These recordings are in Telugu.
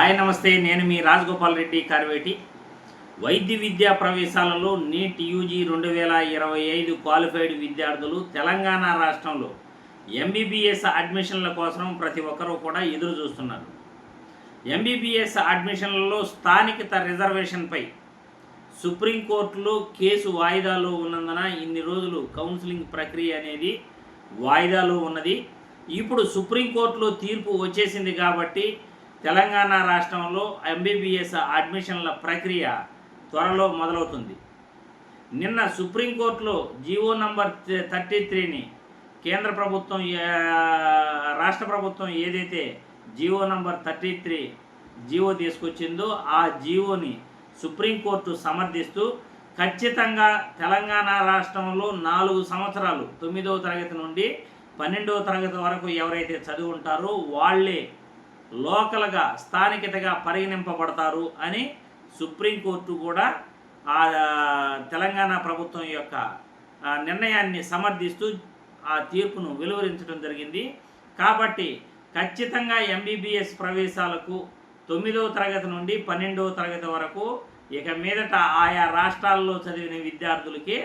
హాయ్ నమస్తే నేను మీ రాజగోపాల్ రెడ్డి కార్వేటి. వైద్య విద్యా ప్రవేశాలలో నీట్ యూజీ రెండు వేల ఇరవై ఐదు క్వాలిఫైడ్ విద్యార్థులు తెలంగాణ రాష్ట్రంలో ఎంబీబీఎస్ అడ్మిషన్ల కోసం ప్రతి ఒక్కరూ కూడా ఎదురు చూస్తున్నారు. ఎంబీబీఎస్ అడ్మిషన్లలో స్థానికత రిజర్వేషన్పై సుప్రీంకోర్టులో కేసు వాయిదాలో ఉన్నందున ఇన్ని రోజులు కౌన్సిలింగ్ ప్రక్రియ అనేది వాయిదాలో ఉన్నది. ఇప్పుడు సుప్రీంకోర్టులో తీర్పు వచ్చేసింది కాబట్టి తెలంగాణ రాష్ట్రంలో ఎంబీబీఎస్ అడ్మిషన్ల ప్రక్రియ త్వరలో మొదలవుతుంది. నిన్న సుప్రీంకోర్టులో జీవో నంబర్ థర్టీ త్రీని కేంద్ర ప్రభుత్వం రాష్ట్ర ప్రభుత్వం ఏదైతే GO number thirty three GO తీసుకొచ్చిందో ఆ జీవోని సుప్రీంకోర్టు సమర్థిస్తూ ఖచ్చితంగా తెలంగాణ రాష్ట్రంలో నాలుగు సంవత్సరాలు తొమ్మిదవ తరగతి నుండి పన్నెండవ తరగతి వరకు ఎవరైతే చదువు ఉంటారో వాళ్ళే లోకల్గా స్థానికతగా పరిగణింపబడతారు అని సుప్రీంకోర్టు కూడా ఆ తెలంగాణ ప్రభుత్వం యొక్క నిర్ణయాన్ని సమర్థిస్తూ ఆ తీర్పును వెలువరించడం జరిగింది. కాబట్టి ఖచ్చితంగా ఎంబీబీఎస్ ప్రవేశాలకు తొమ్మిదవ తరగతి నుండి పన్నెండవ తరగతి వరకు ఇక మీదట ఆయా రాష్ట్రాల్లో చదివిన విద్యార్థులకి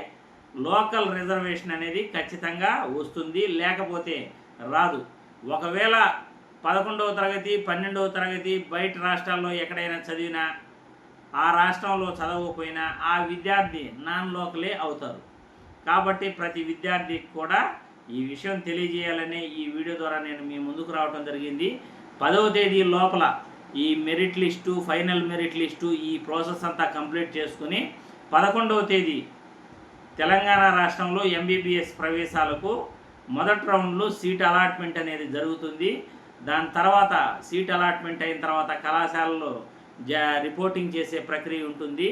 లోకల్ రిజర్వేషన్ అనేది ఖచ్చితంగా వస్తుంది లేకపోతే రాదు. ఒకవేళ పదకొండవ తరగతి పన్నెండవ తరగతి బయట రాష్ట్రాల్లో ఎక్కడైనా చదివినా ఆ రాష్ట్రంలో చదవకపోయినా ఆ విద్యార్థి నాన్ లోకలే అవుతారు. కాబట్టి ప్రతి విద్యార్థికి కూడా ఈ విషయం తెలియజేయాలని ఈ వీడియో ద్వారా నేను మీ ముందుకు రావడం జరిగింది. పదవ తేదీ లోపల ఈ merit list final merit list ఈ ప్రాసెస్ అంతా కంప్లీట్ చేసుకుని పదకొండవ తేదీ తెలంగాణ రాష్ట్రంలో ఎంబీబీఎస్ ప్రవేశాలకు మొదటి రౌండ్లో సీట్ అలాట్మెంట్ అనేది జరుగుతుంది. దాని తర్వాత సీట్ అలాట్మెంట్ అయిన తర్వాత కళాశాలలో జా రిపోర్టింగ్ చేసే ప్రక్రియ ఉంటుంది.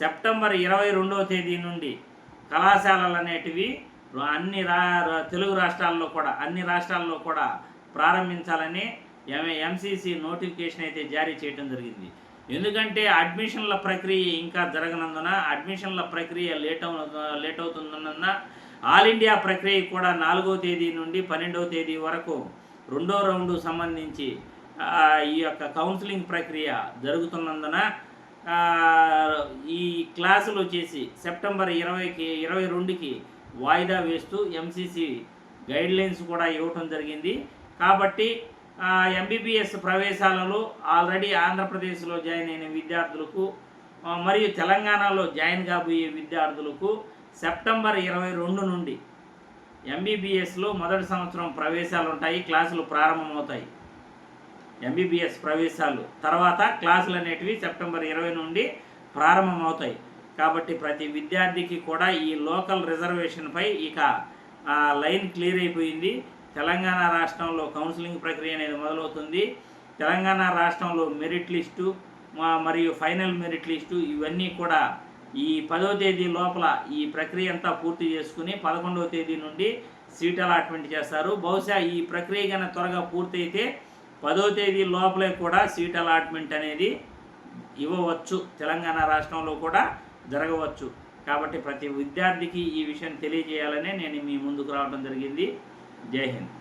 సెప్టెంబర్ ఇరవై రెండవ తేదీ నుండి కళాశాలలు అనేటివి అన్ని రా తెలుగు రాష్ట్రాల్లో కూడా అన్ని రాష్ట్రాల్లో కూడా ప్రారంభించాలని ఎం ఎంసీసీ నోటిఫికేషన్ అయితే జారీ చేయడం జరిగింది. ఎందుకంటే అడ్మిషన్ల ప్రక్రియ ఇంకా జరగనందున అడ్మిషన్ల ప్రక్రియ లేట్ లేట్ అవుతున్నందున ఆల్ ఇండియా ప్రక్రియ కూడా నాలుగో తేదీ నుండి పన్నెండవ తేదీ వరకు రెండో రౌండ్ సంబంధించి ఈ యొక్క కౌన్సిలింగ్ ప్రక్రియ జరుగుతున్నందున ఈ క్లాసులు వచ్చేసి సెప్టెంబర్ ఇరవైకి ఇరవై రెండుకి వాయిదా వేస్తూ ఎంసీసీ గైడ్లైన్స్ కూడా ఇవ్వటం జరిగింది. కాబట్టి ఎంబీబీఎస్ ప్రవేశాలలో ఆల్రెడీ ఆంధ్రప్రదేశ్లో జాయిన్ అయిన విద్యార్థులకు మరియు తెలంగాణలో జాయిన్ కాబోయే విద్యార్థులకు సెప్టెంబర్ ఇరవై రెండు నుండి ఎంబీబీఎస్లో మొదటి సంవత్సరం ప్రవేశాలు ఉంటాయి క్లాసులు ప్రారంభమవుతాయి. ఎంబీబీఎస్ ప్రవేశాలు తర్వాత క్లాసులు అనేటివి సెప్టెంబర్ ఇరవై నుండి ప్రారంభమవుతాయి. కాబట్టి ప్రతి విద్యార్థికి కూడా ఈ లోకల్ రిజర్వేషన్పై ఇక ఆ, లైన్ క్లియర్ అయిపోయింది. తెలంగాణ రాష్ట్రంలో కౌన్సిలింగ్ ప్రక్రియ అనేది మొదలవుతుంది. తెలంగాణ రాష్ట్రంలో మెరిట్ లిస్టు మరియు ఫైనల్ మెరిట్ లిస్టు ఇవన్నీ కూడా ఈ పదో తేదీ లోపల ఈ ప్రక్రియ అంతా పూర్తి చేసుకుని పదకొండవ తేదీ నుండి సీట్ అలాట్మెంట్ చేస్తారు. బహుశా ఈ ప్రక్రియ కన్నా త్వరగా పూర్తయితే పదో తేదీ లోపలే కూడా సీట్ అలాట్మెంట్ అనేది ఇవ్వవచ్చు. తెలంగాణ రాష్ట్రంలో కూడా జరగవచ్చు. కాబట్టి ప్రతి విద్యార్థికి ఈ విషయం తెలియజేయాలనే నేను మీ ముందుకు రావడం జరిగింది. జై హింద్.